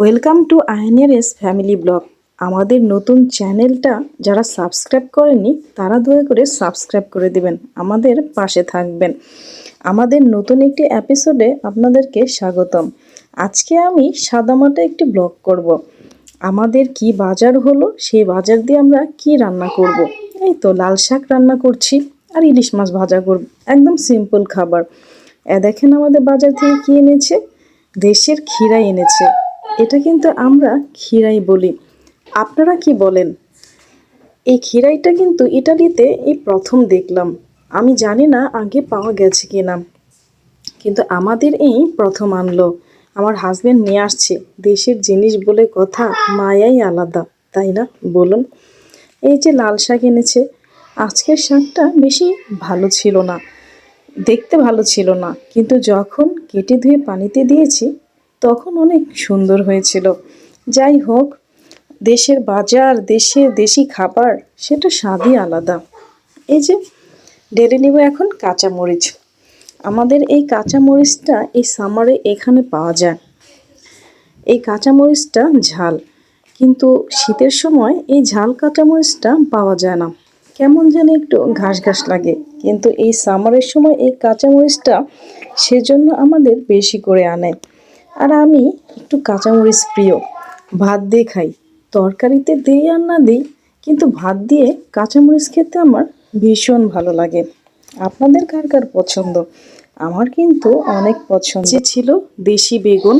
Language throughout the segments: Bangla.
ওয়েলকাম টু আয়নের এস ফ্যামিলি ব্লগ। আমাদের নতুন চ্যানেলটা যারা সাবস্ক্রাইব করেনি, তারা দয়া করে সাবস্ক্রাইব করে দিবেন, আমাদের পাশে থাকবেন। আমাদের নতুন একটি এপিসোডে আপনাদেরকে স্বাগতম। আজকে আমি সাদামাটা একটি ব্লগ করব। আমাদের কি বাজার হলো, সেই বাজার দিয়ে আমরা কি রান্না করব। এই তো লাল শাক রান্না করছি আর ইলিশ মাছ ভাজা করব, একদম সিম্পল খাবার। এ দেখেন আমাদের বাজার থেকে কি এনেছে? দেশের ক্ষীরা এনেছে। এটা কিন্তু আমরা ক্ষীরাই বলি। আপনারা কি বলেন? এই ক্ষীরাইটা কিন্তু ইটালিতে এই প্রথম দেখলাম। আমি জানি না আগে পাওয়া গেছে কিনা। কিন্তু আমাদের এই প্রথম আনলো। আমার হাজব্যান্ড নিয়ে আসছে। দেশের জিনিস বলে কথা মায়াই আলাদা, তাই না? বলুন। এই যে লাল শাক এনেছে, আজকের শাকটা বেশি ভালো ছিল না। দেখতে ভালো ছিল না। কিন্তু যখন কেটে ধুয়ে পানিতে দিয়েছি তখন অনেক সুন্দর হয়েছিল। যাই হোক, দেশের বাজার দেশের দেশি খাবার, সেটা স্বাদই আলাদা। এই যে ডেলে নেব এখন কাঁচামরিচ। আমাদের এই কাঁচামরিচটা এই সামারে এখানে পাওয়া যায়। এই কাঁচামরিচটা ঝাল, কিন্তু শীতের সময় এই ঝাল কাঁচামরিচটা পাওয়া যায় না। কেমন যেন একটু ঘাস ঘাস লাগে, কিন্তু এই সামারের সময় এই কাঁচামরিচটা সেজন্য আমাদের বেশি করে আনে। আর আমি একটু কাঁচামরিচ প্রিয়। ভাত দিয়ে খাই। তরকারিতে দিই আর না দিই, কিন্তু ভাত দিয়ে কাঁচামরিচ খেতে আমার ভীষণ ভালো লাগে। আপনাদের কার কার পছন্দ? আমার কিন্তু অনেক পছন্দ। যে ছিল দেশি বেগুন।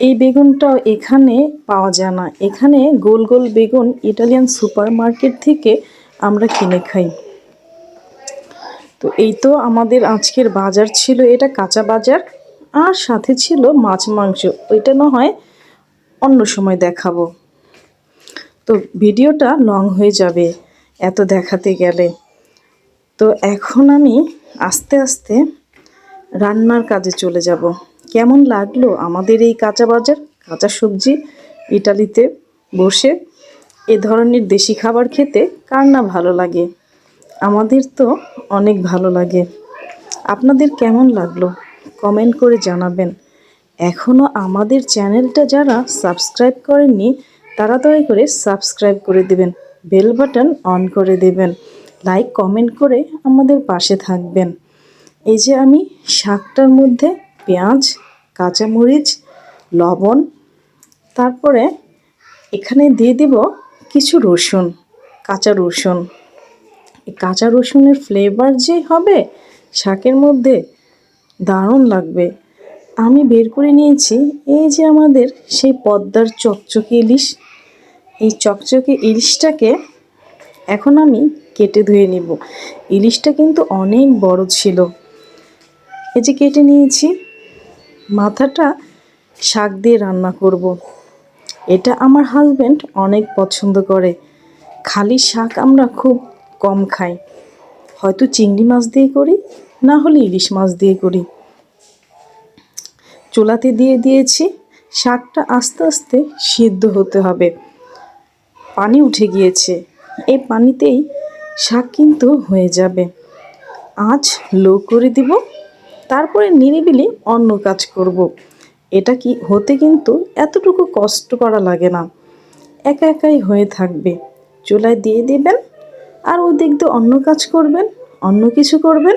এই বেগুনটাও এখানে পাওয়া যায় না। এখানে গোল গোল বেগুন ইটালিয়ান সুপার মার্কেট থেকে আমরা কিনে খাই। তো এই তো আমাদের আজকের বাজার ছিল। এটা কাঁচা বাজার। আর সাথে ছিল মাছ মাংস। ওইটা না হয় অন্য সময় দেখাবো। তো ভিডিওটা লং হয়ে যাবে এত দেখাতে গেলে। তো এখন আমি আস্তে আস্তে রান্নার কাজে চলে যাব। কেমন লাগল আমাদের এই কাঁচা বাজার, কাঁচা সবজি ইটালিতে বসে? এ ধরনের দেশি খাবার খেতে কার না ভালো লাগে? আমাদের তো অনেক ভালো লাগে। আপনাদের কেমন লাগল? কমেন্ট করে জানাবেন। এখনও আমাদের চ্যানেলটা যারা সাবস্ক্রাইব করেননি, তারা দয়া করে সাবস্ক্রাইব করে দেবেন, বেল বাটন অন করে দেবেন, লাইক, কমেন্ট করে আমাদের পাশে থাকবেন। এই যে আমি শাকটার মধ্যে পেঁয়াজ, কাঁচামরিচ, লবণ, তারপরে এখানে দিয়ে দিব কিছু রসুন, কাঁচা রসুন। এই কাঁচা রসুনের ফ্লেভার যে হবে, শাকের মধ্যে দারুণ লাগবে। আমি বের করে নিয়েছি এই যে আমাদের সেই পদ্মার চকচকে ইলিশ। এই চকচকে ইলিশটাকে এখন আমি কেটে ধুয়ে নিব। ইলিশটা কিন্তু অনেক বড় ছিল। এই যে কেটে নিয়েছি, মাথাটা শাক দিয়ে রান্না করব। এটা আমার হাজব্যান্ড অনেক পছন্দ করে। খালি শাক আমরা খুব কম খাই। হয়তো চিংড়ি মাছ দিয়ে করি, না হলে ইলিশ মাছ দিয়ে করি। চোলাতে দিয়ে দিয়েছি, শাকটা আস্তে আস্তে সিদ্ধ হতে হবে। পানি উঠে গিয়েছে এই পানিতেই শাক কিন্তু হয়ে যাবে। আঁচ লো করে দিব, তারপরে নিরিবিলি অন্য কাজ করব। এটা কি হতে কিন্তু এতটুকু কষ্ট করা লাগে না। একা একাই হয়ে থাকবে। চুলায় দিয়ে দেবেন আর ওদিক দিয়ে অন্য কাজ করবেন, অন্য কিছু করবেন,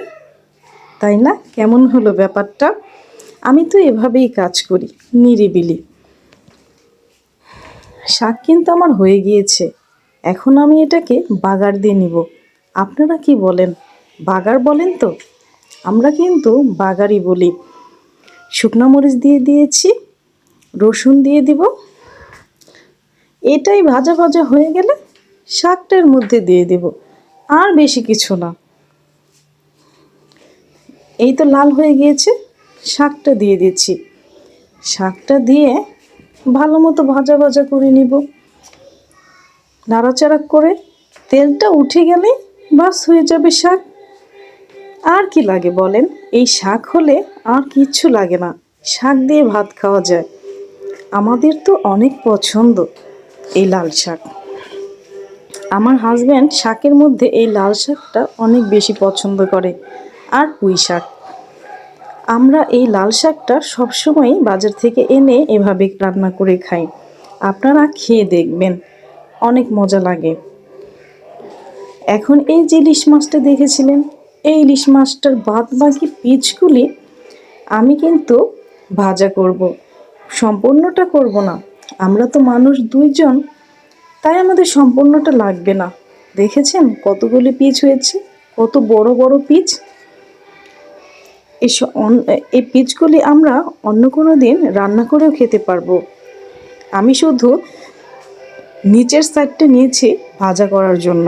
তাই না? কেমন হলো ব্যাপারটা? আমি তো এভাবেই কাজ করি, নিরিবিলি। শাক কিন্তু আমার হয়ে গিয়েছে, এখন আমি এটাকে বাগার দিয়ে নিব। আপনারা কি বলেন? বাগার বলেন তো? আমরা কিন্তু বাগারই বলি। শুকনো মরিচ দিয়ে দিয়েছি, রসুন দিয়ে দিব। এটাই ভাজা ভাজা হয়ে গেলে শাকটার মধ্যে দিয়ে দেব। আর বেশি কিছু না। এই তো লাল হয়ে গিয়েছে, শাকটা দিয়ে দিচ্ছি। শাকটা দিয়ে ভালো মতো ভাজা ভাজা করে নিব। নাড়াচাড়া করে তেলটা উঠে গেলে বাস হয়ে যাবে শাক। আর কি লাগে বলেন? এই শাক হলে আর কিচ্ছু লাগে না। শাক দিয়ে ভাত খাওয়া যায়। আমাদের তো অনেক পছন্দ এই লাল শাক। আমার হাজব্যান্ড শাকের মধ্যে এই লাল শাকটা অনেক বেশি পছন্দ করে, আর পুঁই শাক। আমরা এই লাল শাকটা সবসময়ই বাজার থেকে এনে এভাবে রান্না করে খাই। আপনারা খেয়ে দেখবেন, অনেক মজা লাগে। এখন এই যে ইলিশ মাছটা দেখেছিলেন, এই ইলিশ মাছটার বাদ বাকি পিচগুলি আমি কিন্তু ভাজা করব। সম্পূর্ণটা করব না। আমরা তো মানুষ দুইজন তাই আমাদের সম্পূর্ণটা লাগবে না। দেখেছেন কতগুলি পিচ হয়েছে? কত বড় বড় পিচ? এই পিচগুলি আমরা অন্য কোনো দিন রান্না করেও খেতে পারব। আমি শুধু নিচের সাইডটা নিয়েছি ভাজা করার জন্য।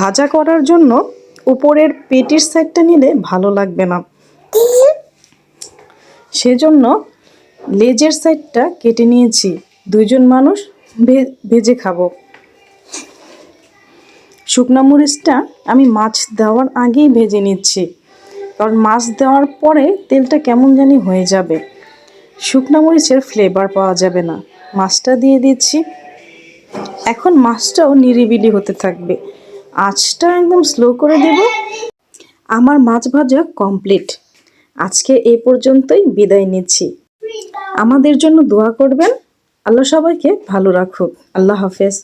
ভাজা করার জন্য উপরের পেটির সাইডটা নিলে ভালো লাগবে না। সেজন্য লেজের সাইডটা কেটে নিয়েছি। দুইজন মানুষ ভেজে খাব। শুকনো মরিচটা আমি মাছ দেওয়ার আগেই ভেজে নিচ্ছি। কারণ মাছ দেওয়ার পরে তেলটা কেমন জানি হয়ে যাবে। শুকনো মরিচের ফ্লেভার পাওয়া যাবে না। মাছটা দিয়ে দিচ্ছি। এখন মাছটাও নিরিবিলি হতে থাকবে। আঁচটা একদম স্লো করে দেব। আমার মাছ ভাজা কমপ্লিট আজকে এই পর্যন্তই বিদায় নিচ্ছি। আমাদের জন্য দোয়া করবেন। আল্লাহ সবাইকে ভালো রাখুক। আল্লাহ হাফেজ।